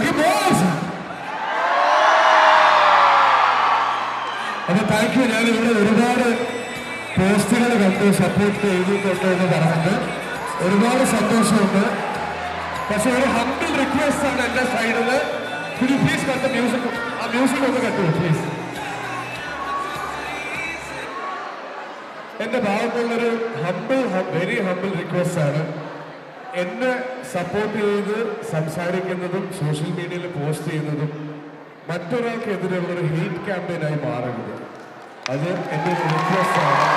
Okay, boys. അപ്പൊ thank you ഞാൻ ഇവിടെ ഒരുപാട് പോസ്റ്റുകൾ കണ്ടു സപ്പോർട്ട് ചെയ്തിട്ടുണ്ട് എന്ന് പറഞ്ഞിട്ട് ഒരുപാട് സന്തോഷമുണ്ട്. പക്ഷെ ഒരു ഹംബിൾ റിക്വസ്റ്റ് ആണ് എന്റെ സൈഡിൽ നിന്ന് പ്ലീസ് കണ്ട് മ്യൂസിക് ആ മ്യൂസിക് ഒന്ന് കണ്ടു പ്ലീസ് എന്റെ ഭാഗത്തുള്ളൊരു ഹംബിൾ വെരി ഹംബിൾ റിക്വസ്റ്റ് ആണ്. എന്നെ സപ്പോർട്ട് ചെയ്ത് സംസാരിക്കുന്നതും സോഷ്യൽ മീഡിയയിൽ പോസ്റ്റ് ചെയ്യുന്നതും മറ്റൊരാൾക്കെതിരെയുള്ള ഒരു ഹെയ്റ്റ് ക്യാമ്പയിനായി മാറരുത്. അത് എന്റെ ഒരു വ്യത്യാസമാണ്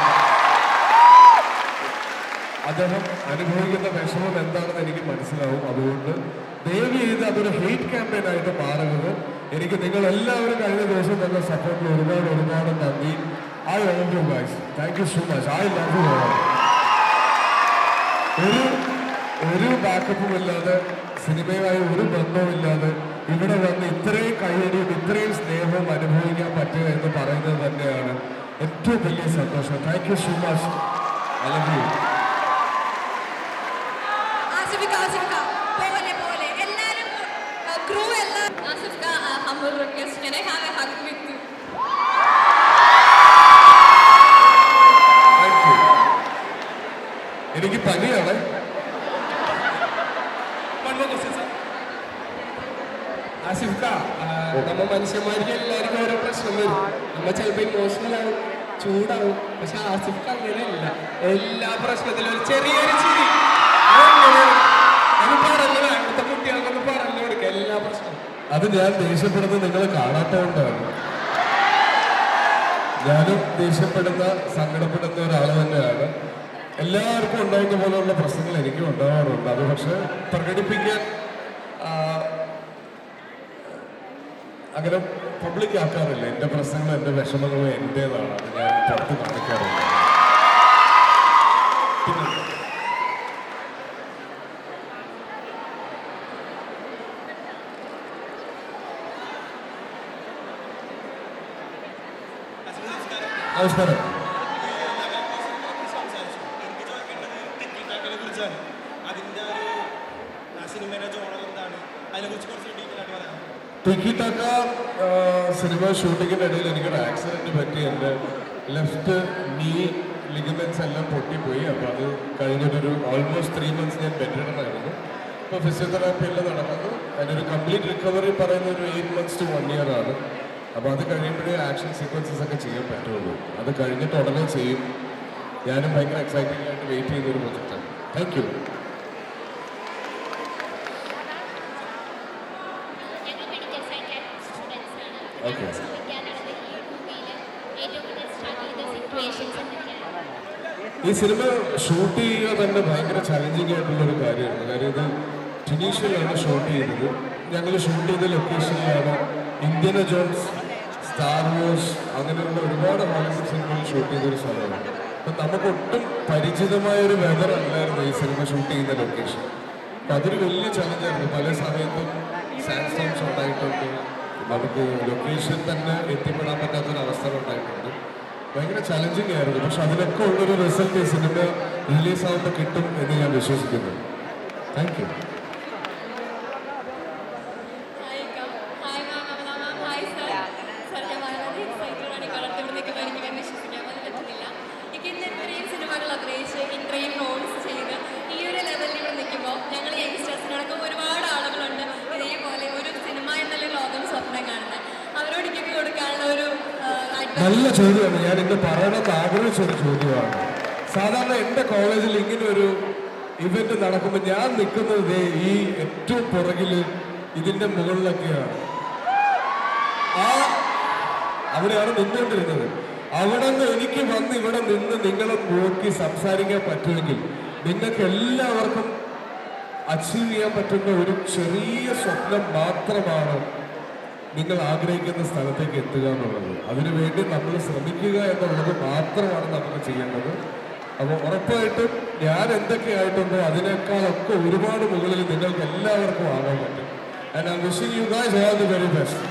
അദ്ദേഹം അനുഭവിക്കുന്ന വിഷമം എന്താണെന്ന് എനിക്ക് മനസ്സിലാവും. അതുകൊണ്ട് ദയവ് ചെയ്ത് അതൊരു ഹെയ്റ്റ് ക്യാമ്പയിനായിട്ട് മാറരുത്. എനിക്ക് നിങ്ങൾ എല്ലാവരും കഴിഞ്ഞ ദിവസം തന്ന സപ്പോർട്ടിൽ ഒരുപാട് ഒരുപാട് നന്ദി. I love you guys thank you so much I love you ഒരു ഒരു ബാക്കപ്പും ഇല്ലാതെ സിനിമയുമായി ഒരു ബന്ധവുമില്ലാതെ ഇവിടെ വന്ന് ഇത്രയും കൈയടിയും ഇത്രയും സ്നേഹവും അനുഭവിക്കാൻ പറ്റുക എന്ന് പറയുന്നത് തന്നെയാണ് ഏറ്റവും വലിയ സന്തോഷം. താങ്ക് യു സോ മച്ച് അല്ലെങ്കിൽ can I have a hug with you. എനിക്ക് പനിയാണ്. ആസിഫ്ക ആ, നമ്മ മനുഷ്യന്മാർക്ക് എല്ലാവർക്കും ഓരോ പ്രശ്നം വരും. നമ്മ ചിലപ്പോൾ ഇമോഷണൽ ആവും ചൂടാവും പക്ഷെ ആസിഫ്ക്ക് അങ്ങനെയല്ല. എല്ലാ പ്രശ്നത്തിലും ഒരു ചെറിയൊരു ചിരി. അതെങ്ങനെയാണ്? അത് പറഞ്ഞു അവിടുത്തെ കുട്ടികൾക്കൊന്ന് പറഞ്ഞു കൊടുക്കുക എല്ലാ പ്രശ്നവും. അത് ഞാൻ ദേഷ്യപ്പെടുന്നത് നിങ്ങൾ കാണാത്തതുകൊണ്ടാണ്. ഞാനും ദേഷ്യപ്പെടുന്ന സങ്കടപ്പെടുന്ന ഒരാൾ തന്നെയാണ്. എല്ലാവർക്കും ഉണ്ടാകുന്ന പോലെയുള്ള പ്രശ്നങ്ങൾ എനിക്കും ഉണ്ടാവാറുണ്ട്. അത് പക്ഷെ പ്രകടിപ്പിക്കാൻ അങ്ങനെ പബ്ലിക് ആക്കാറില്ല. എന്റെ പ്രശ്നങ്ങളും എന്റെ വിഷമങ്ങളും എന്റേതാണ്. അത് ഞാൻ പുറത്ത് കാണിക്കാറില്ല. നമസ്കാരം. പറയാം ടിക്കി ടക്ക സിനിമ ഷൂട്ടിങ്ങിന്റെ ഇടയിൽ എനിക്കൊരു ആക്സിഡന്റ് പറ്റി. എന്റെ ലെഫ്റ്റ് നീ ലിഗമെന്റ്സ് എല്ലാം പൊട്ടിപ്പോയി. അപ്പോൾ അത് കഴിഞ്ഞിട്ടൊരു ഓൾമോസ്റ്റ് ത്രീ മന്ത്സ് ഞാൻ ബെറ്റഡായിരുന്നു ഇപ്പോൾ എല്ലാം നടക്കുന്നു അതിന്റെ ഒരു കംപ്ലീറ്റ് റിക്കവറി പറയുന്ന ഒരു eight months to one year ആണ്. അപ്പോൾ അത് കഴിയുമ്പോഴേ ആക്ഷൻ സീക്വൻസസ് ഒക്കെ ചെയ്യാൻ പറ്റുള്ളൂ. അത് കഴിഞ്ഞിട്ട് ഉടനെ ചെയ്യും. ഞാനും ഭയങ്കര എക്സൈറ്റിംഗ് ആയിട്ട് വെയിറ്റ് ചെയ്യുന്ന ഒരു പ്രൊജക്റ്റാണ് താങ്ക് യു ഞങ്ങൾ മെഡിക്കൽ സൈക്കാട്രിക് സ്റ്റുഡൻസ് ആണ് Okay. ഞങ്ങൾ ചോദിക്കാനുള്ളത് ഈ മൂവിയിൽ ഏറ്റവും കൂടുതൽ സ്ട്രഗിൾ ചെയ്ത സിറ്റുവേഷൻസ് എന്തൊക്കെയാണ് ഈ സിനിമ ഷൂട്ട് ചെയ്യുക തന്നെ ഭയങ്കര ചലഞ്ചിങ് ആയിട്ടുള്ള ഒരു കാര്യമാണ്. കാര്യം ഇത് ടുണീഷ്യയിലാണ് ഷൂട്ട് ചെയ്തത് ഞങ്ങൾ ഷൂട്ട് ചെയ്ത ലൊക്കേഷനിലാണ് ഇന്ത്യന ജോൺസ് സ്റ്റാർ വോഴ്സ് അങ്ങനെയുള്ള ഒരുപാട് ഹോളിവുഡ് സിനിമകൾ ഷൂട്ട് ചെയ്തൊരു സ്ഥലമാണ്. അപ്പം നമുക്ക് ഒട്ടും പരിചിതമായ ഒരു വെതർ അല്ലായിരുന്നു ഈ സിനിമ ഷൂട്ട് ചെയ്യുന്ന ലൊക്കേഷൻ അപ്പം അതൊരു വലിയ ചലഞ്ചായിരുന്നു പല സമയത്തും നമുക്ക് ലൊക്കേഷൻ തന്നെ എത്തിപ്പെടാൻ പറ്റാത്തൊരു അവസ്ഥ ഉണ്ടായിട്ടുണ്ട്. ഭയങ്കര ചലഞ്ചിങ് ആയിരുന്നു. പക്ഷെ അതിനൊക്കെ ഉള്ളൊരു റിസൾട്ട് സിനിമ റിലീസ് ആവുമ്പോൾ കിട്ടും എന്ന് ഞാൻ വിശ്വസിക്കുന്നു. Thank you hi hi ma'am Amala ma'am hi sir sir ഞാൻ വളരെ എക്സൈറ്റഡ് ആണ് ഈ കളർത്ത് ഇവിടെ നിൽക്കുമ്പോൾ എനിക്ക് തന്നെ വിശ്വസിക്കാൻ പോലും പറ്റുന്നില്ല എനിക്ക് ഇന്ന് ഇത്രയും സിനിമകൾ അഭിനയിച്ച് ഇത്രയും റോൾസ് ചെയ്ത് ഈ ഒരു ലെവലിൽ ഇവിടെ നിൽക്കുമ്പോൾ ഞങ്ങൾ യങ്സ്റ്റേഴ്സിനടക്കം ഒരുപാട് ആളുകളുണ്ട് ഇതേപോലെ ഒരു സിനിമ എന്നുള്ള ലോകം സ്വപ്നം കാണുന്നത് അവരോട് എനിക്ക് കൊടുക്കാനുള്ള ഒരു ആ, advice നല്ല ചോദ്യമാണ്. ഞാൻ ഇന്ന് പറയണമെന്ന് ആഗ്രഹിച്ചൊരു ചോദ്യമാണ്. സാധാരണ എന്റെ കോളേജിൽ ഇങ്ങനെ ഒരു ഇവന്റ് നടക്കുമ്പോൾ ഞാൻ നിൽക്കുന്നത് ഈ ഏറ്റവും പുറകിൽ ഇതിന്റെ മുകളിലൊക്കെയാണ്. ആ അവിടെയാണ് നിന്നുകൊണ്ടിരുന്നത്. അവിടെ നിന്ന് എനിക്ക് വന്ന് ഇവിടെ നിന്ന് നിങ്ങളെ നോക്കി സംസാരിക്കാൻ പറ്റുമെങ്കിൽ നിങ്ങൾക്ക് എല്ലാവർക്കും അച്ചീവ് ചെയ്യാൻ പറ്റുന്ന ഒരു ചെറിയ സ്വപ്നം മാത്രമാണ് നിങ്ങൾ ആഗ്രഹിക്കുന്ന സ്ഥലത്തേക്ക് എത്തുക എന്നുള്ളത്. അതിനുവേണ്ടി നമ്മൾ ശ്രമിക്കുക എന്നുള്ളത് മാത്രമാണ് നമുക്ക് ചെയ്യേണ്ടത്. അപ്പോൾ ഉറപ്പായിട്ടും ഞാൻ എന്തൊക്കെയായിട്ടുണ്ടോ അതിനേക്കാളൊക്കെ ഒരുപാട് മുകളിൽ നിങ്ങൾക്ക് എല്ലാവർക്കും ആകാൻ പറ്റും. And I wishing you guys all the very best